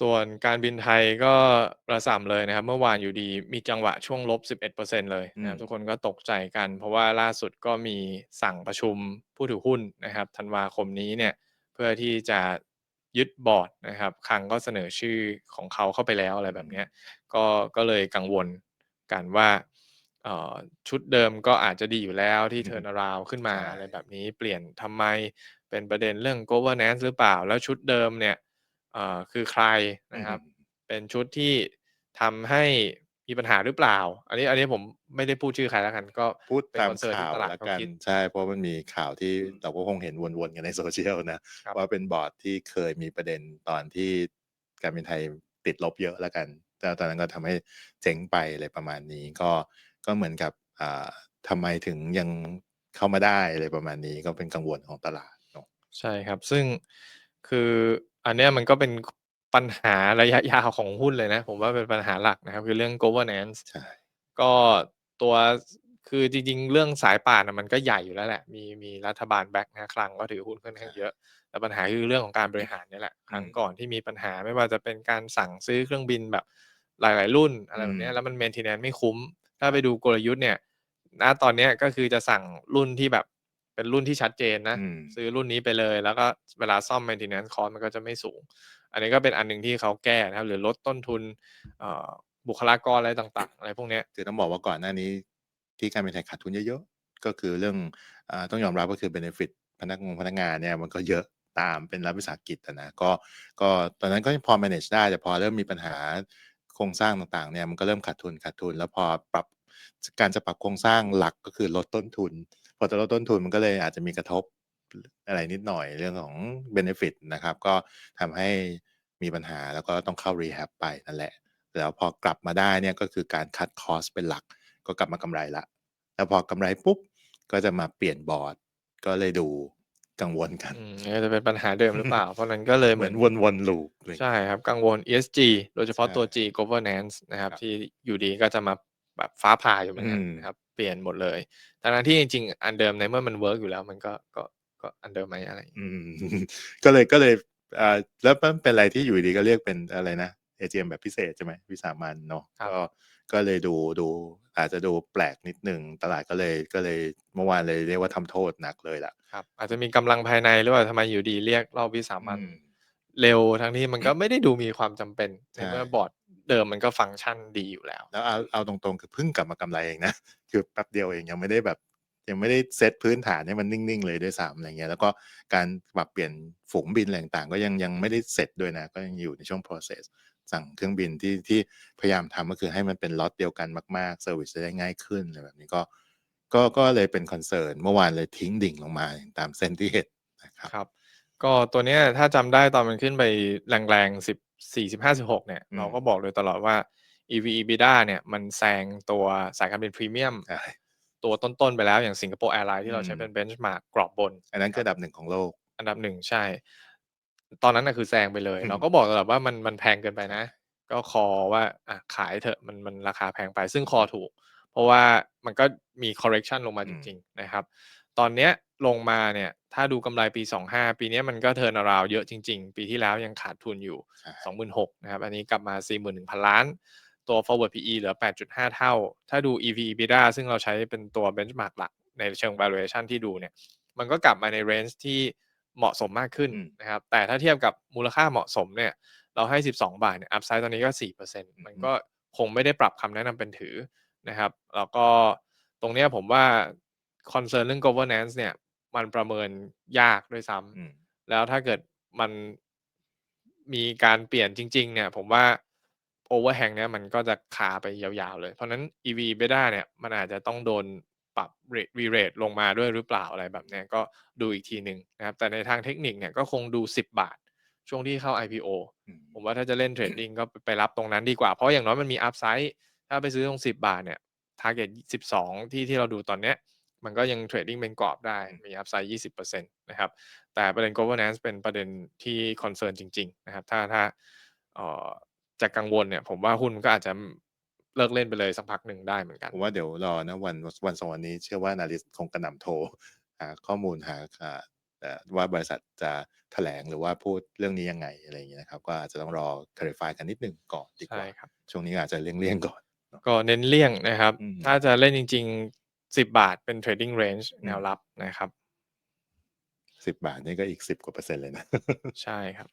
ส่วนการบินไทยก็ระส่ำเลยนะครับ เมื่อวานอยู่ดีมีจังหวะช่วงลบ 11%เลยอืนะครับทุมกคนก็ตกใจกัน เพราะว่าล่าสุดก็มีสั่งประชุมผู้ถือหุ้นนะครับธันวาคมนี้เนี่ยเพื่อที่จะยึดบอร์ดนะครับคลังก็เสนอชื่อของเขาเข้าไปแล้วอะไรแบบเนี้ยก็ก็เลยกังวลกันว่าเอ่อชุดเดิมก็อาจจะดีอยู่แล้วที่อือฮึ turnaround ขึ้นมาใช่อะไรแบบนี้เปลี่ยนทำไมเป็นประเด็นเรื่อง governance หรือเปล่า แล้วชุดเดิมเนี่ย เอ่อคือใครอนืะอฮครึับ เป็นชุดที่ทำให้มีปัญหาหรือเปล่า อันนี้อันนี้ผมไม่ได้พูดชื่อใครแล้วกัน ก็เป็นพูดตามขคอนเซิร์น่ที่าวตลาแดล้วเขาคิดกันใช่ เพราะมันมีข่าวที่อืมเราก็คงเห็นวนๆกันใน Social นะครับ ว่าเป็นบอร์ดที่เคยมีประเด็นตอนที่การบินไทยติดลบเยอะแล้วกันแล้วตอนนั้นก็ทำให้เจ๊งไปอะไรประมาณนี้ ก็ก็เหมือนกับอ่าทำไมถึงยังเข้ามาได้อะไรประมาณนี้ก็เป็นกังวลของตลาดเนาะใช่ครับ ซึ่งคือ อันเนี้ยมันก็เป็นคปัญหาระยะยาวของหุ้นเลยนะ ผมว่าเป็นปัญหาหลักนะครับ คือเรื่อง governance ใช่ก็ตัวสคือจริงๆ เรื่องสายป่านน่ะมันก็ใหญ่อยู่แล้วแหละ มีมีรัฐบาลแบ็กนะคลังก็ถือหุ้นค่อนใขช้างเย่อะ แต่ปัญหาคือเรื่องของการบริหารเนี่ยแหละคอรืั้งมก่อนที่มีปัญหาไม่ว่าจะเป็นการสั่งซื้อเครื่องบินแบบหลายๆ รุ่นอะอไืรแบบเนี้ยมแล้วมัน maintenance ไม่คุ้ม ถ้าครไปับดูกลยุทธ์เนี่ยณตอนเนี้ยก็คือจะสั่งรุ่นที่แบบ เป็นรุ่นที่ชัดเจนนะอืมซื้อรุ่นนี้ไปเลย แล้วก็เวลาซ่อม maintenance cost มันก็จะไม่สูง อันนี้ก็เป็นอันหนึ่งที่เขาแก้นะครับ หรือลดต้นทุนเอ่อบุคลากรอะไรต่างๆ อะไรพวกเนี้ยคือต้องบอกว่าก่อนหน้านี้ที่การบินไทยขาดทุนเยอะๆ ก็คือเรื่องอ่าต้องยอมรับก็คือเบเนฟิตพนักงงพนักงานเนี่ยมันก็เยอะตามเป็นรัฐวิสาหกิจอะนะก็ก็ตอนนั้นก็ยังพอ manage ได้ แต่พอเริ่มมีปัญหาโครงสร้างต่างๆเนี่ยมันก็เริ่มขาดทุนๆแล้วพอปรับจการจะปรับโครงสร้างหลักก็คือลดต้นทุน พอจะลดต้นทุนมันก็เลยอาจจะมีกระทบลอะไรนิดหน่อยเรื่องของเบเนฟิตนะครับ ก็ทำให้มีปัญหาแล้วก็ต้องเข้า Rehab ไปนั่นแหละ แล้วพอกลับมาได้เนี่ยก็คือการคัตคอสต์เป็นหลัก ก็กลับมากำไรแล้วแล้วพอกำไรปุ๊บ ก็จะมาเปลี่ยนบอร์ด ก็เลยดูกังวลกันอืมอาจจะเป็นปัญหาเดิมหรือเปล่า เพราะฉะนั้นก็เลยเเหหมมืือนอนวนๆ loop อะไรใชง่ี้ครับ กังวล ESG โดยเฉพาใชะตัว่ G Governance นะครับครับ ที่อยู่ดีก็จะมาแบบฟ้าผ่าอยู่เหอมืือนกันนะคมรับเปลี่ยนหมดเลยทั้งๆที่จริงๆ อันเดิมในเมื่อมันเวิร์กอยู่แล้ว มันก็ก็ก็อันเดิมไหมอะไรอย่างองีื้มก็เลยก็เลยอ่าแล้วมันเป็นอะไรที่อยู่ดีๆก็เรียกเป็นอะไรนะ AGM แบบพิเศษใช่ไหมวิสามัญเนาะครับก็ก็เลยดูดู อาจจะดูแปลกนิดหนึ่งตลาดก็เลยก็เลยเมื่อวานเลยเรียกว่าทำโทษหนักเลยล่ะครับ อาจจะมีกำลังภายในหรือเปล่าทำไมอยู่ดีๆเรียกรอบวิสาอืมัญมเร็วทั้งที่มันก็ไม่ได้ดูมีความจำเป็นใในชเมื่อ่บอร์ด เดิมมันก็ฟังก์ชันดีอยู่แล้ว แล้วเอาเอาตรงๆ คือเพิ่งกลับมากำไรเองนะ คือแป๊บเดียวเองยังไม่ได้แบบ ยังไม่ได้เซตพื้นฐานให้มันนิ่งๆ เลยด้วยซ้ำอะไรเงี้ยแล้วก็การปรับเปลี่ยนฝูงบินอะไรต่างๆก็ยังยังไม่ได้เสร็จด้วยนะ ก็ยังอยู่ในช่วง process สั่งเครื่องบินที่ที่พยายามทำก็คือให้มันเป็น Lot เดียวกันมากๆเซอร์วิซจะได้ง่ายขึ้นอะไรแบบนี้ก็ ก็ก็เลยเป็น concern เมื่อวานเลยทิ้งดิ่งลงมาตามเส้นที่เห็นนะครับครับก็ตัวเนี้ยถ้าจำได้ตอนมันขึ้นไปแรงๆ 14 15 16เนี่ยอืมเราก็บอกโดยตลอดว่า EV/EBITDA เนี่ยมันแซงตัวสายการบินพรีเมียมใช่ตัวต้น ๆ ไปแล้วอย่างสิงคโปร์แอร์ไลน์อที่เราใช้เป็ืนม benchmark กรอบบน อันนั้นครคือับอันดับ1ของโลก อันดับ1ใช่ ตอนนั้นน่ะคือแซงไปเลยอืมเราก็บอกตลอดว่ามันมันแพงเกินไปใชนะ่ก็คอลว่าอะขายเถอะมันมันราคาแพงไปซึ่งคอลถูก เพราะว่ามันก็มีคอร์เรกชันลงมาอืมจริง ๆ นะครับ ตอนเนี้ยลงมาเนี่ยถ้าดูกำไรปี 25 ปีเนี้ยมันก็ turnaround เยอะจริง ๆ ปีที่แล้วยังขาดทุนอยู่ใช่26,000นะครับ อันนี้กลับมา 41,000 ล้าน ตัว Forward PE เหลือ 8.5 เท่า ถ้าดู EV/EBITDA ซึ่งเราใช้เป็นตัว benchmark หลักในเชิง valuation ที่ดูเนี่ย มันก็กลับมาในเรนจ์ที่เหมาะสมมากขึ้นอืมนะครับ แต่ถ้าเทียบกับมูลค่าเหมาะสมเนี่ย เราให้ 12 บาทเนี่ยอัปไซด์ตอนนี้ก็4%อือฮึมันก็คงไม่ได้ปรับคำแนะนำเป็นถือนะครับ แล้วก็ตรงเนี้ยผมว่า คอนเซิร์นเรื่อง governance เนี่ย มันประเมินยากด้วยซ้อืมำแล้วถ้าเกิดมันมีการเปลี่ยนจริง ๆ เนี่ย ผมว่า overhang เนี้ยมันก็จะคาไปยาวๆเลย เพราะนั้น EV/EBITDA เนี่ย มันอาจจะต้องโดนปรับเรต re-rate ลงมาด้วยหรือเปล่าอะไรแบบเนี้ยก็ดูอีกทีหนึ่งนะครับ แต่ในทางเทคนิคเนี่ยก็คงดู 10 บาท ช่วงที่เข้า IPO อืมผมว่าถ้าจะเล่นเทรดดิงก็ไปรับตรงนั้นดีกว่า เพราะอย่างน้อยมันมีอัปไซด์ถ้าไปซื้อตรง 10 บาทเนี่ยทาร์เกต12 ที่ที่เราดูตอนเนี้ย มันก็ยังเทรดดิงเป็นกรอบได้มีอัปไซด์20%นะครับแต่ประเด็น governance เป็นประเด็นที่คอนเซิร์นจริง ๆ นะครับ ถ้าถ้าเอ่อจะกังวลเนี่ย ผมว่าหุ้นก็อาจจะอืมเลิกเล่นไปเลยสักพักหนึ่งได้เหมือนกันผมว่าเดี๋ยวรอนะวันวัน2วันนี้เชื่อว่า Analyst คงกระหน่ำโทรหาข้อมูลหาอ่าแต่ว่าบริษัทจะแถลงหรือว่าพูดเรื่องนี้ยังไงอะไรอย่างงี้นะครับ ก็อาจจะต้องรอ clarify กันนิดหนึ่งก่อนดีกใช่ว่าครับช่วงนี้ก็อาจจะเลี่ยงๆก่อนเนาะก็เน้นเลี่ยงนะครับอืมถ้าจะเล่นจริง ๆ10บาทเป็น trading range อืมแนวรับนะครับ10บาทนี่ก็อีก10กว่าเปอร์เซ็นต์เลยนะ ใช่ครับ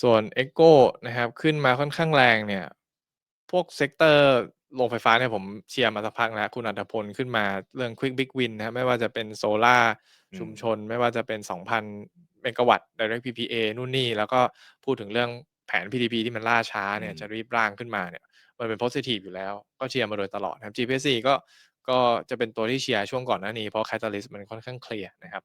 ส่วน Echo นะครับ ขึ้นมาค่อนข้างแรงเนี่ย พวกเซกเตอร์โรงไฟฟ้าเนี่ยผมเชียร์มาสักพักแล้วคุณอัธพลขึ้นมาเรื่อง Quick Big Win นะครับไม่ว่าจะเป็นโซล่าร์อืมชุมชน ไม่ว่าจะเป็น 2,000เมกะวัตต์ Direct PPA นู่นนี่ แล้วก็พูดถึงเรื่องแผน PTP ที่มันล่าช้าเนี่ยอืมจะรีบร่างขึ้นมาเนี่ย มันเป็น positive อยู่แล้ว ก็เชียร์มาโดยตลอดนะครับ GPC ก็ก็จะเป็นตัวที่เชียร์ช่วงก่อนหน้านี้เพราะ Catalyst มันค่อนข้างเคลียร์นะครับ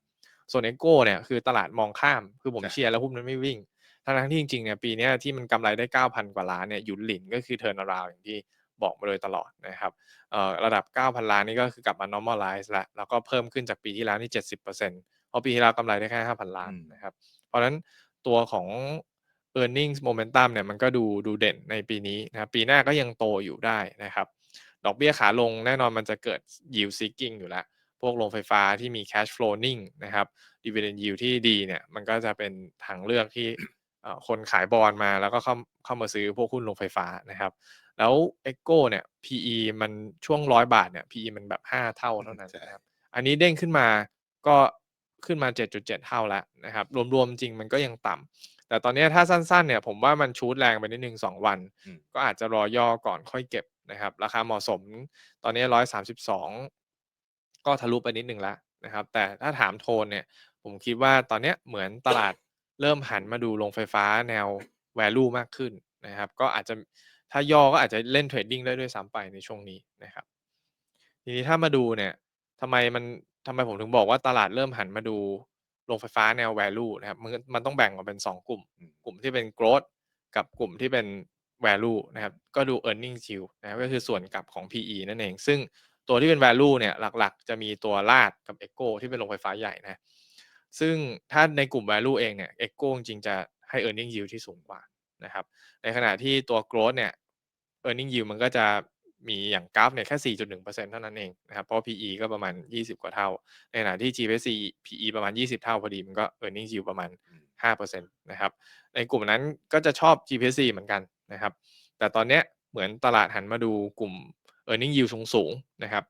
ส่วน Echo เนี่ยคือตลาดมองข้ามคือผมใช่เชียร์แล้วหุ้นมันไม่วิ่งทั้งๆที่จริงๆเนี่ยปีเนี้ยที่มันกำไรได้ 9,000 กว่าล้านเนี่ยหยุนหลินก็คือ turn around อย่างที่บอกมาโดยตลอดนะครับเอ่อระดับ 9,000 ล้านนี่ก็คือกลับมา normalize แล้วแล้วก็เพิ่มขึ้นจากปีที่แล้วนี่ 70%เพราะปีที่แล้วกำไรได้แค่ 5,000 ล้านอืมนะครับ เพราะฉะนั้นตัวของ earnings momentum เนี่ยมันก็ดูดูเด่นในปีนี้นะครับปีหน้าก็ยังโตอยู่ได้นะครับ ดอกเบี้ยขาลงแน่นอนมันจะเกิด yield seeking อยู่แล้ว พวกโรงไฟฟ้าที่มี cash flow นิ่งนะครับ dividend yield ที่ดีเนี่ยมันก็จะเป็นทางเลือกที่คนขายบอนด์มาแล้วก็เข้าเข้ามาซื้อพวกหุ้นโรงไฟฟ้านะครับ แล้ว Echo เนี่ย PE มันช่วง100บาทเนี่ย PE มันแบบ 5 เท่าเท่านั้นนะครับ อันนี้เด้งขึ้นมาก็ขึ้นมา 7.7 เท่าแล้วนะครับ รวมๆจริงมันก็ยังต่ำ แต่ตอนเนี้ยถ้าสั้นๆเนี่ยผมว่ามันชูตแรงไปนิดหนึ่ง2วันอืมก็อาจจะรอย่อก่อนค่อยเก็บนะครับ ราคาเหมาะสมตอนนี้132ก็ทะลุไปนิดหนึ่งแล้วนะครับ แต่ถ้าถามโทนเนี่ย ผมคิดว่าตอนเนี้ยเหมือนตลาดเริ่มหันมาดูโรงไฟฟ้าแนว value มากขึ้นนะครับ ก็อาจจะถ้าย่อก็อาจจะเล่นเทรดดิ้งได้ด้วยซ้ำไปในช่วงนี้นะครับ ทีนี้ถ้ามาดูเนี่ยทำไมมันทำไมผมถึงบอกว่าตลาดเริ่มหันมาดู โรงไฟฟ้าแนว value นะครับมันก็มันต้องแบ่งออกเป็น 2 กลุ่มอืมกลุ่มที่เป็น growth กับกลุ่มที่เป็น value นะครับก็ดู earning yield นะครับก็คือส่วนกลับของ PE นั่นเอง ซึ่งตัวที่เป็น value เนี่ยหลักๆ จะมีตัว Lad กับ Echo ที่เป็นโรงไฟฟ้าใหญ่นะซึ่งถ้าในกลุ่ม value เองเนี่ย Echo จริงๆจะให้ earning yield ที่สูงกว่านะครับในขณะที่ตัว growth เนี่ย earning yield มันก็จะ มีอย่างกราฟเนี่ยแค่ 4.1%เท่านั้นเองนะครับเพราะ PE ก็ประมาณ 20 กว่าเท่า ในขณะที่ GPC PE ประมาณ 20 เท่าพอดี มันก็ earning yield ประมาณ 5%นะครับในกลุ่มนั้นก็จะชอบ GPC เหมือนกันนะครับ แต่ตอนเนี้ยเหมือนตลาดหันมาดูกลุ่ม earning yield สูงๆนะครับ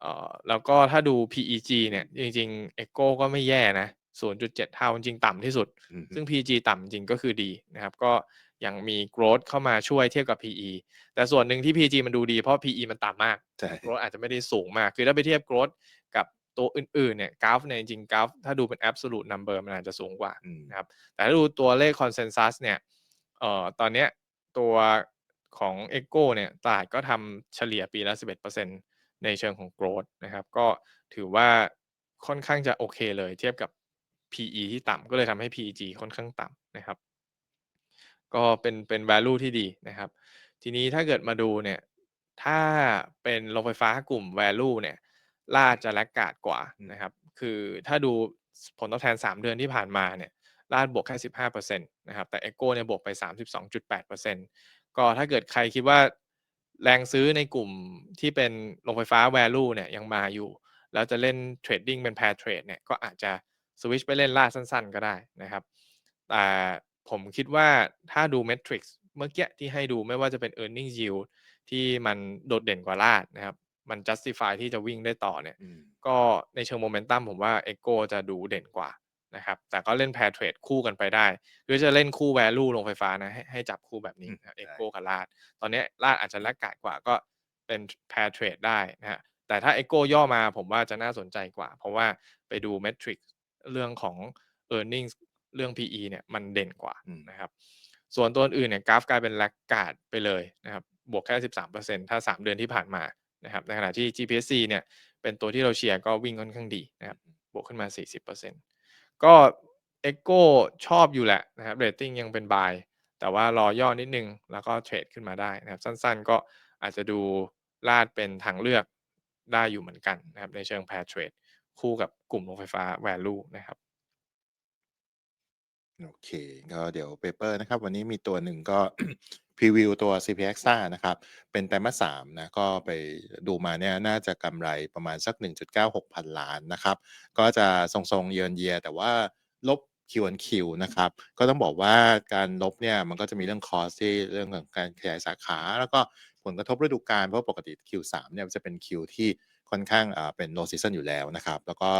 เออแล้วก็ถ้าดู PEG เนี่ยจริงๆ Echo ก็ไม่แย่นะ 0.7 เท่าจริงๆต่ำที่สุดอือฮึซึ่ง PEG ต่ำจริงก็คือดีนะครับ ก็ยังมี growth เข้ามาช่วยเทียบกับ PE แต่ส่วนหนึ่งที่ PEG มันดูดีเพราะ PE มันต่ำมากใช่ growth อาจจะไม่ได้สูงมาก คือถ้าไปเทียบ growth กับตัวอื่นๆเนี่ยกราฟเนี่ยจริงๆกราฟถ้าดูเป็น absolute number มันอาจจะสูงกว่าอืมนะครับ แต่ถ้าดูตัวเลข consensus เนี่ยเอ่อตอนเนี้ยตัวของ Echo เนี่ยตลาดก็ทำเฉลี่ยปีละ 11%ในเชิงของ growth นะครับ ก็ถือว่าค่อนข้างจะโอเคเลยเทียบกับ PE ที่ต่ำก็เลยทำให้ PEG ค่อนข้างต่ำนะครับ ก็เป็นเป็น value ที่ดีนะครับ ทีนี้ถ้าเกิดมาดูเนี่ยถ้าเป็นโรงไฟฟ้ากลุ่ม value เนี่ยล่าจะ laggard กว่านะครับ คือถ้าดูผลตอบแทน 3 เดือนที่ผ่านมาเนี่ยล่าบวกแค่ 15%นะครับแต่ Echo เนี่ยบวกไป 32.8%ก็ถ้าเกิดใครคิดว่าแรงซื้อในกลุ่มที่เป็นโรงไฟฟ้า value เนี่ยยังมาอยู่ แล้วจะเล่นเทรดดิ้งเป็น pair trade เนี่ยก็อาจจะ สวิตช์ไปเล่นล่าสั้นๆ ก็ได้นะครับแต่ผมคิดว่าถ้าดู metrics เมื่อกี้ที่ให้ดูไม่ว่าจะเป็น earning yield ที่มันโดดเด่นกว่าลาดนะครับ มัน justify ที่จะวิ่งได้ต่อเนี่ยอืมก็ในเชิงโมเมนตัมผมว่า Echo จะดูเด่นกว่านะครับแต่ก็เล่น pair trade คู่กันไปได้ หรือจะเล่นคู่ value โรงไฟฟ้านะให้ให้จับคู่แบบนี้อืมนะครับใช่ Echo กับลาด ตอนเนี้ยลาดอาจจะแลกกาดกว่าก็เป็น pair trade ได้นะฮะแต่ถ้า Echo ย่อมาผมว่าจะน่าสนใจกว่า เพราะว่าไปดู metric เรื่องของ earnings เรื่อง PE เนี่ยมันเด่นกว่าอืมนะครับ ส่วนตัวอื่นเนี่ยกราฟกลายเป็นแลกกาดไปเลยนะครับ บวกแค่ 13%ถ้า 3 เดือนที่ผ่านมานะครับ ในขณะที่ GPSC เนี่ยเป็นตัวที่เราเชียร์ก็วิ่งค่อนข้างดีนะครับ บวกขึ้นมา 40%ก็ Echo ชอบอยู่แหละนะครับ rating ยังเป็น buy แต่ว่ารอย่อนิดนึง แล้วก็เทรดขึ้นมาได้นะครับ สั้นๆ ก็อาจจะดูลาดเป็นทางเลือกได้อยู่เหมือนกันนะครับในเชิง pair trade คู่กับกลุ่มโรงไฟฟ้า value นะครับโอเค ก็เดี๋ยวเปเปอร์นะครับ วันนี้มีตัวหนึ่งก็พรีวิวตัว CP Extra นะครับ เป็นไตรมาส3นะ ก็ไปดูมาเนี่ยน่าจะกำไรประมาณสัก 1.96 พันล้านนะครับ ก็จะทรงๆ year on year แต่ว่าลบ Q on Q นะครับ ก็ต้องบอกว่าการลบเนี่ยมันก็จะมีเรื่องคอสต์ที่เรื่องของการขยายสาขา แล้วก็ผลกระทบฤดูกาลเพราะปกติ Q3 เนี่ยจะเป็น Q ที่ ค่อนข้างเป็น low season อยู่แล้วนะครับ แล้วก็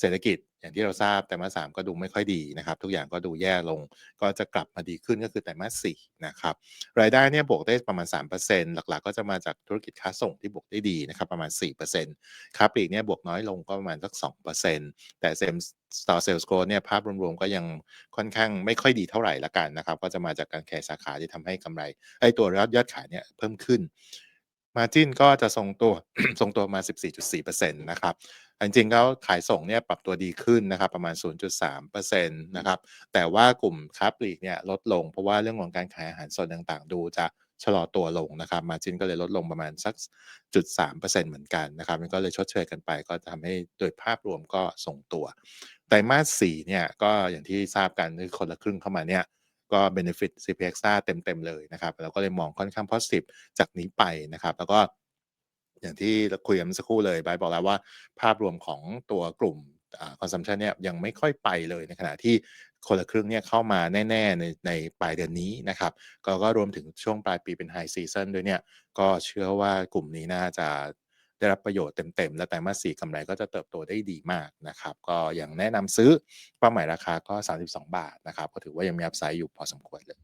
เศรษฐกิจอย่างที่เราทราบไตรมาส3ก็ดูไม่ค่อยดีนะครับ ทุกอย่างก็ดูแย่ลงก็จะกลับมาดีขึ้นก็คือไตรมาส4นะครับรายได้เนี่ยบวกได้ประมาณ 3%หลักๆ ก็จะมาจากธุรกิจค้าส่งที่บวกได้ดีนะครับประมาณ 4%ค้าปลีกเนี่ยบวกน้อยลงก็ประมาณสัก 2%แต่ Same Store Sales Growth เนี่ยภาพรวมๆ ก็ยังค่อนข้างไม่ค่อยดีเท่าไหรแล้วกันนะครับ ก็จะมาจากการแขยายสาขาที่ทำให้กำไรเอ๊ยตัวยอดยอดขายเนี่ยเพิ่มขึ้น Margin ก็จะทรงตัวทรงตัวมา 14.4%นะครับจริงๆแล้วขายส่งเนี่ยปรับตัวดีขึ้นนะครับประมาณ 0.3%นะครับแต่ว่ากลุ่มค้าปลีกเนี่ยลดลง เพราะว่าเรื่องของการขายอาหารสดต่างๆ ดูจะชะลอตัวลงนะครับ Margin ก็เลยลดลงประมาณสัก0.3%เหมือนกันนะครับ มันก็เลยชดเชยกันไป ก็ทำให้โดยภาพรวมก็ทรงตัว ไตรมาส4เนี่ยก็อย่างที่ทราบกันคือคนละครึ่งเข้ามาเนี่ย ก็ Benefit CP Extra เต็ม ๆ เลยนะครับเราก็เลยมองค่อนข้างพอซิทิฟจากนี้ไปนะครับแล้วก็อย่างที่เราคุยกันสักครู่เลยบรท์บอกแล้วว่า ภาพรวมของตัวกลุ่มคอ่า Consumption เนี่ยยังไม่ค่อยไปเลยในขณะที่คนละครึ่งเนี่ยเข้ามาแน่ ๆ ในในปลายเดือนนี้นะครับก็ก็รวมถึงช่วงปลายปีเป็น High Season ด้วยเนี่ย ก็เชื่อว่ากลุ่มนี้น่าจะ ได้รับประโยชน์เต็มๆ และไตรมาสีกำไรก็จะเติบโตได้ดีมากนะครับ ก็อย่างแนะนำซื้อเป้าหมายราคาก็ 32 บาทนะครับ ก็ถือว่ายังมีอัพไซด์อยู่พอสมควรเลย